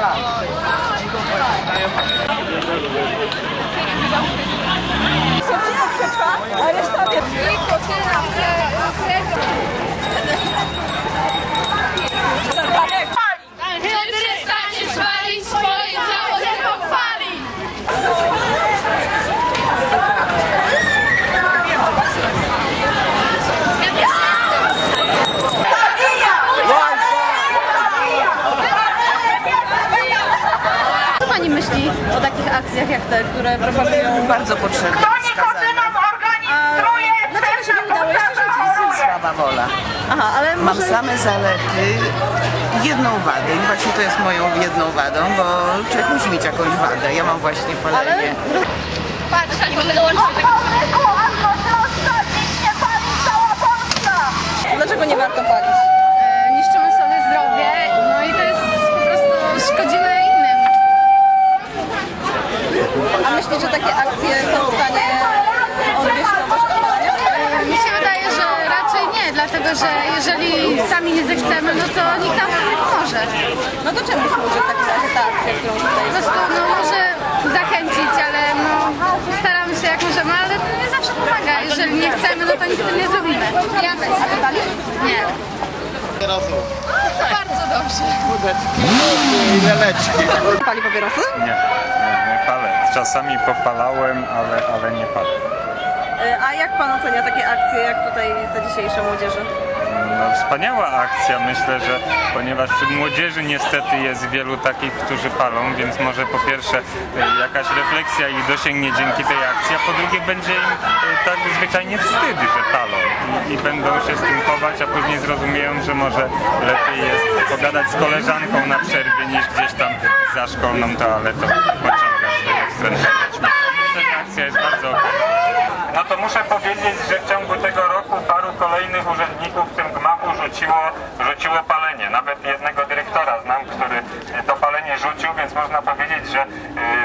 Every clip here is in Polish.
A pani myśli o takich akcjach jak te, które propagują... Bardzo potrzebne wskazania. Dlaczego się nie udało jeszcze rzucić? Słaba wola. Aha, ale Mam może... same zalety, jedną wadę i właśnie to jest moją jedną wadą, bo człowiek musi mieć jakąś wadę. Ja mam właśnie palenie. Patrz, nie mogę dołączyć. Dlaczego nie warto palić? E, niszczymy sobie zdrowie, no i to jest po prostu szkodzimy innym. A myślisz, że takie akcje są w stanie odwieść to wasze palenia? E, Mi się wydaje, że raczej że jeżeli sami nie zechcemy, no to nikt nam w tym nie pomoże. No to czemu służy w takim razie ta akcja, którą Po tutaj prostu no, może zachęcić, ale no, staramy się jak możemy, ale to nie zawsze pomaga. Jeżeli nie chcemy, no to nic z tym nie zrobimy. Ja A ty palisz? Nie. Bardzo dobrze. Pali papierosy? Nie, nie, nie palę. Czasami popalałem, ale, ale nie palę. E, A jak pan ocenia takie akcje, jak tutaj te dzisiejsze młodzieży? No, wspaniała akcja, myślę, że ponieważ młodzieży niestety jest wielu takich, którzy palą, więc może po pierwsze e, jakaś refleksja ich dosięgnie dzięki tej akcji, a po drugie będzie im e, tak zwyczajnie wstyd, że palą i, i będą się z tym chować, a później zrozumieją, że może lepiej jest pogadać z koleżanką na przerwie niż gdzieś tam za szkolną toaletą pociągać tego. Myślę, że akcja jest bardzo okej. No to muszę powiedzieć, że w ciągu tego roku paru kolejnych urzędników w tym gmachu rzuciło, rzuciło palenie. Nawet jednego dyrektora znam, który to palenie rzucił, więc można powiedzieć, że y,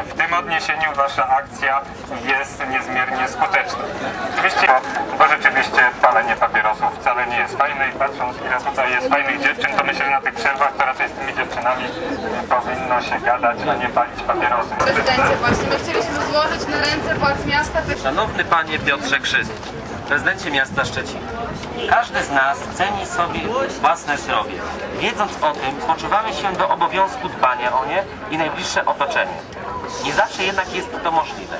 w tym odniesieniu wasza akcja jest niezmiernie skuteczna. Oczywiście, bo, rzeczywiście palenie papierosów wcale nie jest fajne i patrząc ile tutaj jest fajnych dziewczyn, to myślę, że na tych przerwach, która tutaj z tymi dziewczynami powinno się gadać, a nie palić chcieliśmy złożyć na ręce władz miasta Szanowny Panie Piotrze Krzyst, prezydencie miasta Szczecin. Każdy z nas ceni sobie własne zdrowie. Wiedząc o tym, poczuwamy się do obowiązku dbania o nie i najbliższe otoczenie. Nie zawsze jednak jest to możliwe.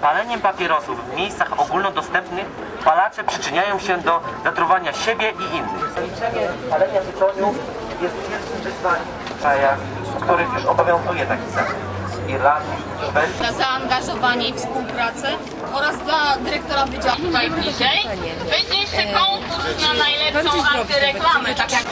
Paleniem papierosów w miejscach ogólnodostępnych palacze przyczyniają się do zatruwania siebie i innych. Zaliczenie palenia tytoniu jest wielkim wyzwaniem w krajach, w których już obowiązuje taki zakaz. Irlandii, Szwecji, Za zaangażowanie i współpracę oraz dla dyrektora wydziału tutaj bliżej. Będzie jeszcze konkurs na najlepszą antyreklamę, tak jak...